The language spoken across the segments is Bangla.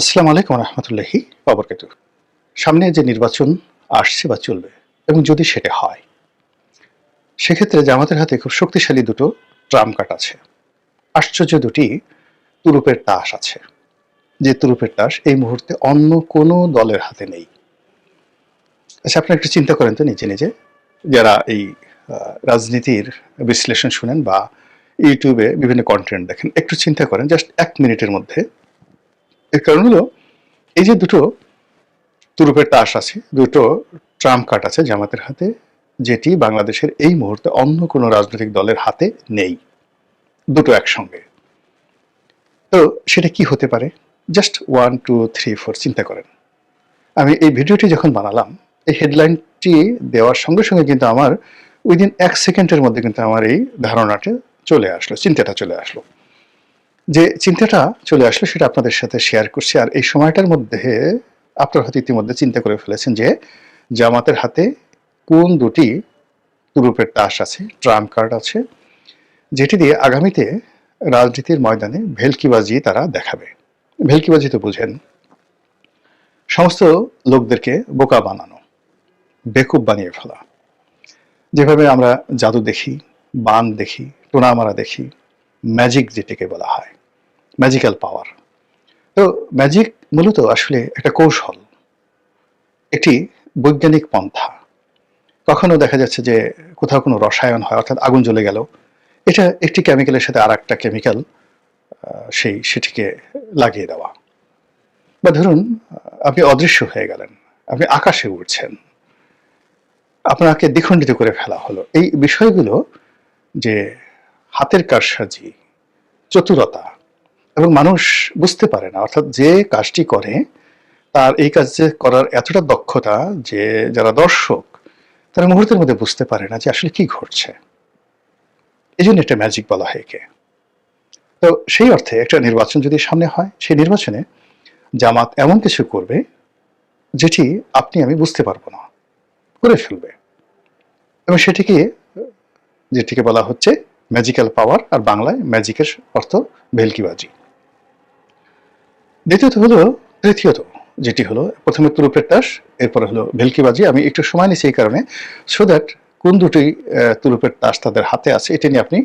আসসালামু আলাইকুম রহমতুল্লাহি বাবরকাতু সামনে যে নির্বাচন আসছে বা চলবে এবং যদি সেটা হয়, সেক্ষেত্রে জামাতের হাতে খুব শক্তিশালী দুটো ট্রাম কার্ড আছে। আশ্চর্য দুটি তুরুপের তাস আছে। যে তুরুপের তাস এই মুহূর্তে অন্য কোনো দলের হাতে নেই। আচ্ছা আপনারা একটু চিন্তা করেন তো নিজে নিজে। যারা এই রাজনীতির বিশ্লেষণ শুনেন বা ইউটিউবে বিভিন্ন কন্টেন্ট দেখেন, একটু চিন্তা করেন জাস্ট এক মিনিটের মধ্যে এর কারণ হলো, এই যে দুটো তুরুপের তাস আছে, দুটো ট্রাম্প কার্ড আছে জামাতের হাতে, যেটি বাংলাদেশের এই মুহূর্তে অন্য কোনো রাজনৈতিক দলের হাতে নেই। দুটো একসঙ্গে। তো সেটা কি হতে পারে? Just one two three four চিন্তা করেন। আমি এই ভিডিওটি যখন বানালাম, এই হেডলাইনটি দেওয়ার সঙ্গে সঙ্গে কিন্তু আমার উইদিন এক সেকেন্ডের মধ্যে কিন্তু আমার এই ধারণাটা চলে আসলো, চিন্তাটা চলে আসলো। যে চিন্তাটা চলে আসলো সেটা আপনাদের সাথে শেয়ার করছি। আর এই সময়টার মধ্যে আপনার হয়তো ইতিমধ্যে চিন্তা করে ফেলেছেন যে জামাতের হাতে কোন দুটি তুরুপের তাস আছে, ট্রাম্প কার্ড আছে, যেটি দিয়ে আগামীতে রাজনীতির ময়দানে ভেলকিবাজি তারা দেখাবে। ভেলকিবাজি তো বুঝেন, সমস্ত লোকদেরকে বোকা বানানো, বেকুব বানিয়ে ফেলা। যেভাবে আমরা জাদু দেখি, বান দেখি টোনামারা দেখি, ম্যাজিক যেটাকে বলা হয়। ম্যাজিক্যাল পাওয়ার তো ম্যাজিক মূলত আসলে একটা কৌশল একটি বৈজ্ঞানিক পন্থা। কখনো দেখা যাচ্ছে যে কোথাও কোনো রসায়ন হয়, অর্থাৎ আগুন জ্বলে গেল, এটা একটি কেমিক্যালের সাথে আর একটা কেমিক্যাল সেই, সেটিকে লাগিয়ে দেওয়া। বা ধরুন, আপনি অদৃশ্য হয়ে গেলেন, আপনি আকাশে উড়ছেন, আপনাকে দ্বিখণ্ডিত করে ফেলা হলো। এই বিষয়গুলো যে হাতের কারসাজি, চতুরতা এবং মানুষ বুঝতে পারে না। অর্থাৎ যে কাজটি করে, তার এই কাজ যে করার এতটা দক্ষতা যে যারা দর্শক, তারা মুহূর্তের মধ্যে বুঝতে পারে না যে আসলে কি ঘটছে। এই জন্য একটা ম্যাজিক বলা হয় একে। তো সেই অর্থে একটা নির্বাচন যদি সামনে হয়, সেই নির্বাচনে জামাত এমন কিছু করবে, যেটি আপনি, আমি বুঝতে পারব না। করে ফেলবে। এবং সেটিকে, যেটিকে বলা হচ্ছে ম্যাজিক্যাল পাওয়ার আর বাংলায় ম্যাজিকের অর্থ ভেলকিবাজি। দ্বিতীয়ত হলো, তৃতীয়ত যেটি হলো, প্রথমে তুরুপের তাস, এরপরে হলো ভেলকিবাজি আমি একটু সময় নিচ্ছি এই কারণে। সো দ্যাট কোন দুটি তুরুপের তাস তাদের হাতে আছে, এটা নিয়ে আপনি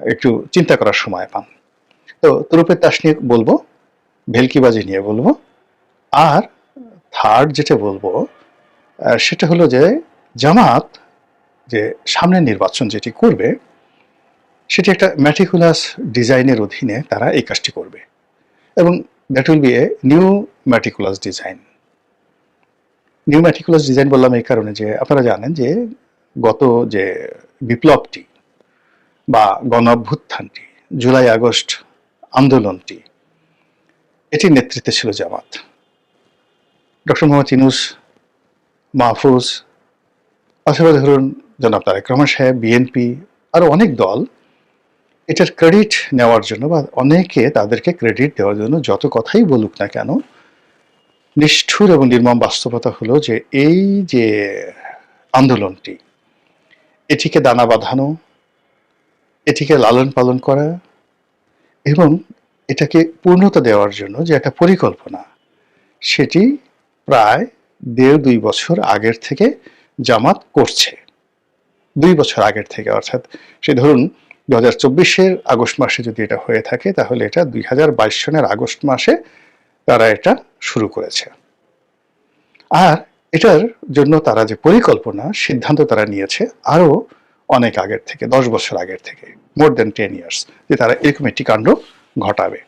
একটু চিন্তা করার সময় পান। তো তুরুপের তাস নিয়ে বলব ভেলকিবাজি নিয়ে বলব। আর থার্ড যেটা বলব সেটা হলো যে জামাত যে সামনের নির্বাচন যেটি করবে, সেটি একটা ম্যাটিকুলাস ডিজাইনের অধীনে তারা এই কাজটি করবে। এবং that will be a new meticulous design new meticulous design বললাম এই কারণে যে আপনারা জানেন যে গত যে বিপ্লবটি বা গণ অভ্যুত্থানটি জুলাই, আগস্ট আন্দোলনটি, এটির নেতৃত্বে ছিল জামাত। ডক্টর মোহাম্মদ ইনুস মাহফুজ অথবা ধরুন, জনাব তারেক রহমান সাহেব, বিএনপি, আরও অনেক দল এটার ক্রেডিট নেওয়ার জন্য বা অনেকে তাদেরকে ক্রেডিট দেওয়ার জন্য যত কথাই বলুক না কেন, নিষ্ঠুর এবং নির্মম বাস্তবতা হলো যে এই যে আন্দোলনটি, এটিকে দানা বাঁধানো, এটিকে লালন পালন করা এবং এটাকে পূর্ণতা দেওয়ার জন্য যে একটা পরিকল্পনা, সেটি প্রায় দেড় দুই বছর আগের থেকে জামাত করছে। দুই বছর আগের থেকে, অর্থাৎ সে ধরুন দু চব্বিশের আগস্ট মাসে যদি এটা হয়ে থাকে, তাহলে এটা দুই হাজার বাইশ সনের আগস্ট মাসে তারা এটা শুরু করেছে। আর এটার জন্য তারা যে পরিকল্পনা, সিদ্ধান্ত তারা নিয়েছে আরও অনেক আগের থেকে, দশ বছর আগের থেকে, মোর দেন টেন ইয়ার্স, যে তারা এরকম একটি কাণ্ড ঘটাবে।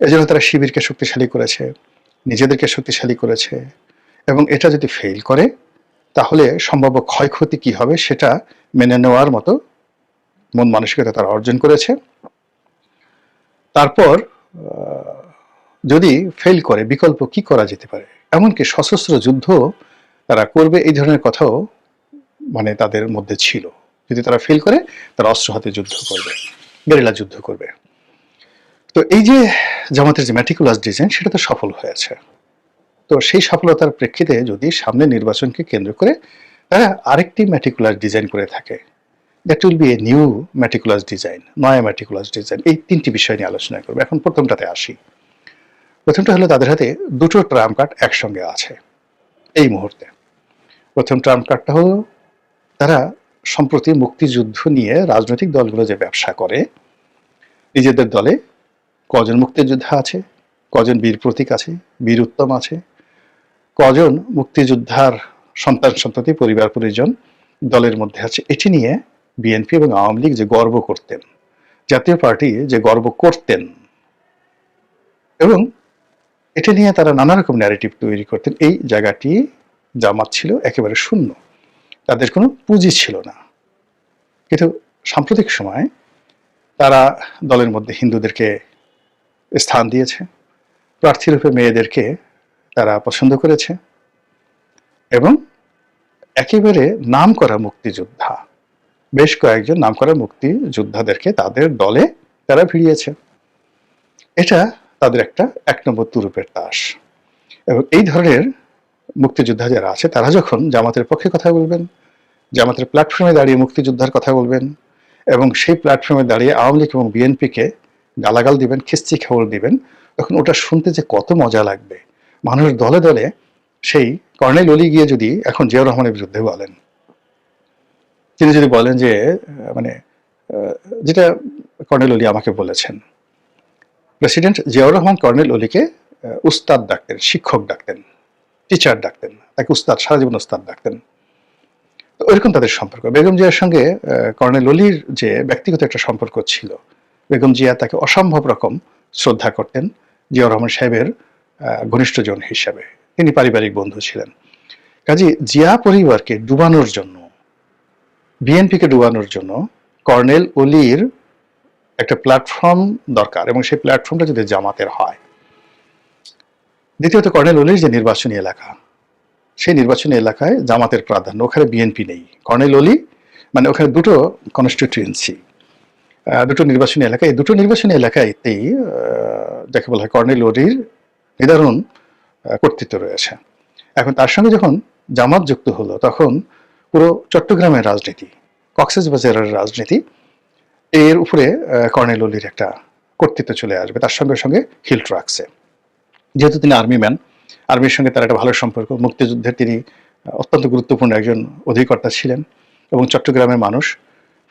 এজন্য তারা শিবিরকে শক্তিশালী করেছে, নিজেদেরকে শক্তিশালী করেছে এবং এটা যদি ফেল করে, তাহলে সম্ভাব্য ক্ষয়ক্ষতি কি হবে সেটা মেনে নেওয়ার মতো মন মানসিকতা তারা অর্জন করেছে। তারপর যদি ফেল করে, বিকল্প কি করা যেতে পারে? এমনকি সশস্ত্র যুদ্ধ তারা করবে, এই ধরনের কথাও মানে তাদের মধ্যে ছিল। যদি তারা ফেল করে, তারা অস্ত্র হাতে যুদ্ধ করবে গেরিলা যুদ্ধ করবে। তো এই যে জামাতের যে ম্যাটিকুলাস ডিজাইন সেটা তো সফল হয়েছে। তো সেই সফলতার প্রেক্ষিতে যদি সামনে নির্বাচনকে কেন্দ্র করে তারা আরেকটি ম্যাটিকুলার ডিজাইন করে থাকে that will be a new meticulous design নয়া ম্যাটিকুলাস ডিজাইন এই তিনটি বিষয় নিয়ে আলোচনা করব। এখন প্রথমটাতে আসি। প্রথমটা হলো তাদের হাতে দুটো ট্রাম কার্ড একসঙ্গে আছে এই মুহূর্তে। প্রথম ট্রাম কার্ডটা হলো তারা সম্প্রতি মুক্তিযুদ্ধ নিয়ে রাজনৈতিক দলগুলো যে ব্যবসা করে, নিজেদের দলে কজন মুক্তিযোদ্ধা আছে, কজন বীর প্রতীক আছে, বীর উত্তম আছে, কজন মুক্তিযোদ্ধার সন্তান সন্ততি পরিবার পরিজন দলের মধ্যে আছে, এটি নিয়ে বিএনপি এবং আওয়ামী লীগ যে গর্ব করতেন, জাতীয় পার্টি যে গর্ব করতেন, এবং এটা নিয়ে তারা নানা রকম ন্যারেটিভ তৈরি করতেন। এই জায়গাটি জামাত ছিল একেবারে শূন্য। তাদের কোনো পুঁজি ছিল না। কিন্তু সাম্প্রতিক সময় তারা দলের মধ্যে হিন্দুদেরকে স্থান দিয়েছে প্রার্থীরূপে মেয়েদেরকে তারা পছন্দ করেছে, এবং একেবারে নাম করা মুক্তিযোদ্ধা বেশ কয়েকজন নাম করা মুক্তিযোদ্ধাদেরকে তাদের দলে তারা ভিড়িয়েছে। এটা তাদের একটা এক নম্বর তুরুপের তাস। এবং এই ধরনের মুক্তিযোদ্ধা যারা আছে, তারা যখন জামাতের পক্ষে কথা বলবেন, জামাতের প্ল্যাটফর্মে দাঁড়িয়ে মুক্তিযোদ্ধার কথা বলবেন, এবং সেই প্ল্যাটফর্মে দাঁড়িয়ে আওয়ামী লীগ এবং বিএনপিকে গালাগাল দিবেন, খিস্তি খেবল দিবেন, তখন ওটা শুনতে যে কত মজা লাগবে। মানুষ দলে দলে সেই কর্নেল অলি গিয়ে যদি এখন জিয়াউর রহমানের বিরুদ্ধে বলেন তিনি যদি বলেন যে মানে যেটা কর্নেল অলি আমাকে বলেছেন, প্রেসিডেন্ট জিয়াউর রহমান কর্নেল অলিকে উস্তাদ ডাকতেন, শিক্ষক ডাকতেন, টিচার ডাকতেন, তাকে উস্তাদ, সারা জীবন উস্তাদ ডাকতেন। ওইরকম তাদের সম্পর্ক। বেগম জিয়ার সঙ্গে কর্নেল অলির যে ব্যক্তিগত একটা সম্পর্ক ছিল, বেগম জিয়া তাকে অসম্ভব রকম শ্রদ্ধা করতেন, জিয়াউর রহমান সাহেবের ঘনিষ্ঠজন হিসাবে। তিনি পারিবারিক বন্ধু ছিলেন। কাজে জিয়া পরিবারকে ডুবানোর জন্য বিএনপিকে ডুবানোর জন্য কর্নেল অলির একটা প্ল্যাটফর্ম দরকার এবং সেই প্ল্যাটফর্মটা যদি জামাতের হয়। দ্বিতীয়ত কর্নেল অলির যে নির্বাচনী এলাকা, সেই নির্বাচনী এলাকায় জামাতের প্রাধান্য, ওখানে বিএনপি নেই। কর্নেল অলি মানে ওখানে দুটো কনস্টিটিউয়েন্সি দুটো নির্বাচনী এলাকা। এই দুটো নির্বাচনী এলাকাতেই যাকে বলা হয় কর্নেল অলির নিদারুণ কর্তৃত্ব রয়েছে। এখন তার সঙ্গে যখন জামাত যুক্ত হলো, তখন পুরো চট্টগ্রামের রাজনীতি, কক্সেস বাজারের রাজনীতি, এর উপরে কর্নেল অলির একটা কর্তৃত্ব চলে আসবে, তার সঙ্গে সঙ্গে হিল ট্রাকসে যেহেতু তিনি আর্মি ম্যান, আর্মির সঙ্গে তার একটা ভালো সম্পর্ক মুক্তিযুদ্ধের তিনি অত্যন্ত গুরুত্বপূর্ণ একজন অধিকর্তা ছিলেন এবং চট্টগ্রামের মানুষ।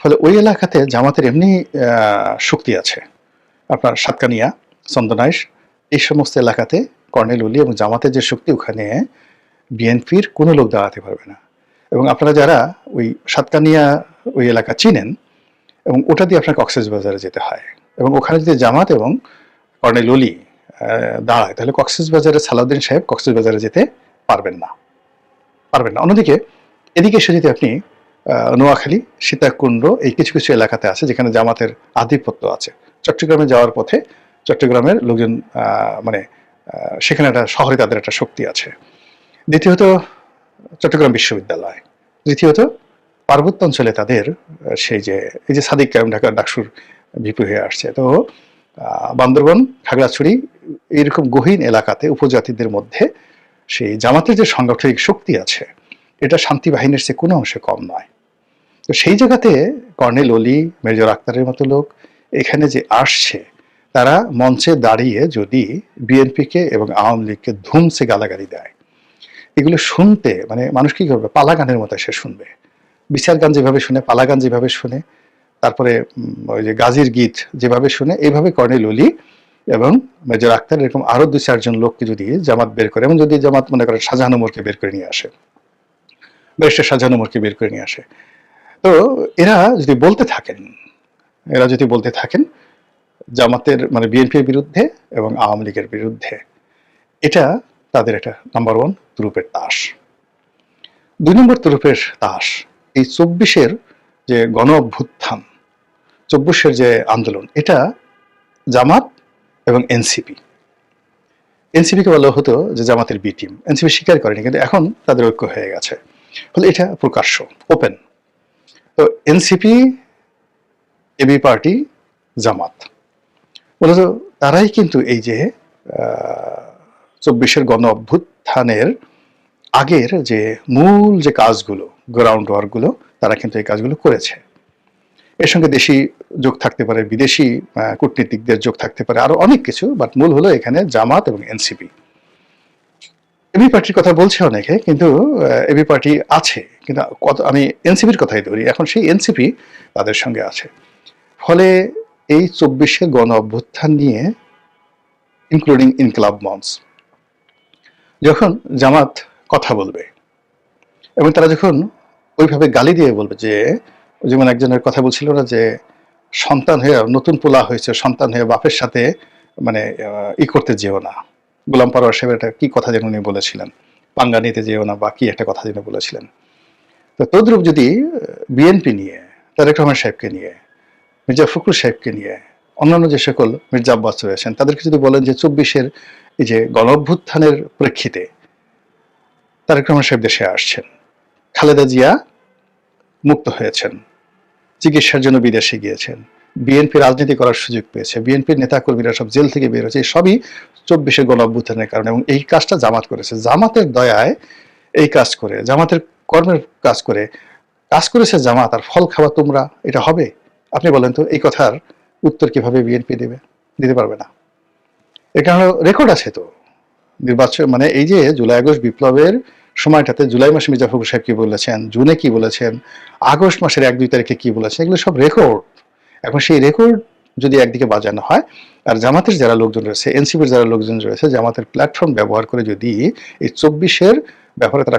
ফলে ওই এলাকাতে জামাতের এমনি শক্তি আছে। আপনার সাতকানিয়া, চন্দনাইশ, এই সমস্ত এলাকাতে কর্নেল অলি এবং জামাতের যে শক্তি, ওখানে বিএনপির কোনো লোক দাঁড়াতে পারবে না। এবং আপনারা যারা ওই সাতকানিয়া ওই এলাকা চিনেন এবং ওটা দিয়ে আপনাকে বাজারে যেতে হয় এবং ওখানে যদি জামাত এবং কর্নেল অলি দাঁড়ায়, তাহলে বাজারে সালাউদ্দিন সাহেব বাজারে যেতে পারবেন না। পারবেন না। অন্যদিকে, এদিকে এসে যদি আপনি নোয়াখালী, সীতাকুণ্ড, এই কিছু কিছু এলাকাতে আছে যেখানে জামাতের আধিপত্য আছে। চট্টগ্রামে যাওয়ার পথে চট্টগ্রামের লোকজন মানে সেখানে একটা শহরে তাদের একটা শক্তি আছে। দ্বিতীয়ত চট্টগ্রাম বিশ্ববিদ্যালয়। দ্বিতীয়ত, পার্বত্য অঞ্চলে তাদের সেই যে, এই যে সাদিক কায়ম ঢাকা ডাকসুর ভিপি হয়ে আসছে। তো বান্দরবন, খাগড়াছড়ি এইরকম গহীন এলাকাতে উপজাতিদের মধ্যে সেই জামাতের যে সাংগঠনিক শক্তি আছে, এটা শান্তি বাহিনীর চেয়ে কোনো অংশে কম নয়। তো সেই জায়গাতে কর্নেল অলি, মেজর আক্তারের মতো লোক এখানে যে আসছে, তারা মঞ্চে দাঁড়িয়ে যদি বিএনপিকে এবং আওয়ামী লীগকে ধুমসে গালাগালি দেয় এগুলো শুনতে মানে মানুষ কি করবে? পালা গানের মতো সে শুনবে। বিচার গান যেভাবে শুনে পালা গান যেভাবে শুনে, তারপরে ওই যে গাজীর গীত যেভাবে শুনে, এইভাবে কর্নেল অলি এবং মেজর আক্তার এরকম আরও দুই চারজন লোককে যদি জামাত বের করে, এবং যদি জামাত মনে করেন শাহজাহান ওমরকে বের করে নিয়ে আসে, ব্যারিস্টার শাহজাহান ওমরকে বের করে নিয়ে আসে। তো এরা যদি বলতে থাকেন, এরা যদি বলতে থাকেন, জামাতের মানে বিএনপির বিরুদ্ধে এবং আওয়ামী লীগের বিরুদ্ধে, এটা তাদের একটা নাম্বার ওয়ান তুরুপের তাস। দুই নম্বর তুরুপের তাস, এই চব্বিশের যে গণ অভ্যুত্থান চব্বিশের যে আন্দোলন, এটা জামাত এবং এনসিপি এনসিপিকে বলা হতো যে জামাতের বি টিম এনসিপি স্বীকার করেনি, কিন্তু এখন তাদের ঐক্য হয়ে গেছে। ফলে এটা প্রকাশ্য ওপেন তো এনসিপি এবি পার্টি জামাত। মূলত তারাই কিন্তু এই যে চব্বিশের গণ অভ্যুত্থানের আগের যে মূল যে কাজগুলো গ্রাউন্ড ওয়ার্কগুলো তারা কিন্তু এই কাজগুলো করেছে। এর সঙ্গে দেশি যোগ থাকতে পারে, বিদেশি কূটনীতিকদের যোগ থাকতে পারে, আরও অনেক কিছু বাট মূল হলো এখানে জামাত এবং এনসিপি। এবি পার্টির কথা বলছে অনেকে, কিন্তু এবি পার্টি আছে, কিন্তু কত, আমি এনসিপির কথাই ধরি, এখন সেই এনসিপি তাদের সঙ্গে আছে। ফলে এই চব্বিশের গণ অভ্যুত্থান নিয়ে ইনক্লুডিং ইনকলাব মঞ্চ যখন জামাত কথা বলবে, এবং তারা যখন ওইভাবে গালি দিয়ে বলবে যে, যেমন একজনের কথা বলছিল না যে, সন্তান হয়ে, নতুন পোলা হয়েছে, সন্তান হয়ে বাপের সাথে মানে ই করতে যেও না। গোলাম পারোয়ার সাহেব একটা কি কথা যেন উনি বলেছিলেন? পাঙ্গা নিতে যেও না বা কি একটা কথা যেন বলেছিলেন। তো তদ্রুপ যদি বিএনপি নিয়ে, তারেক রহমান সাহেবকে নিয়ে, মির্জা ফখরুল সাহেবকে নিয়ে, অন্যান্য যে সকল মির্জা আব্বাস রয়েছেন, তাদেরকে যদি বলেন যে চব্বিশের এই যে গণ অভ্যুত্থানের প্রেক্ষিতে তারেক রহমান সাহেব দেশে আসছেন। খালেদা জিয়া মুক্ত হয়েছেন। চিকিৎসার জন্য বিদেশে গিয়েছেন। বিএনপি রাজনীতি করার সুযোগ পেয়েছে। বিএনপির নেতাকর্মীরা সব জেল থেকে বের হয়েছে। সবই চব্বিশের গণ অভ্যুত্থানের কারণে এবং এই কাজটা জামাত করেছে। জামাতের দয়ায় এই কাজ করে, জামাতের কর্মের কাজ করে, কাজ করেছে জামাত। আর ফল খাওয়া তোমরা, এটা হবে? আপনি বলেন তো, এই কথার উত্তর কীভাবে বিএনপি দেবে? দিতে পারবে না। কারণে রেকর্ড আছে তো। নির্বাচন মানে এই যে জুলাই, আগস্ট বিপ্লবের সময়টাতে জুলাই মাসে মির্জা সাহেব কি বলেছেন, জুনে কি বলেছেন, আগস্ট মাসের এক দুই তারিখে কি বলেছেন, এগুলো সব রেকর্ড এখন সেই রেকর্ড যদি একদিকে বাজানো হয়, আর জামাতের যারা লোকজন রয়েছে, এনসিপির যারা লোকজন রয়েছে, জামাতের প্ল্যাটফর্ম ব্যবহার করে যদি এই চব্বিশের ব্যাপারে তারা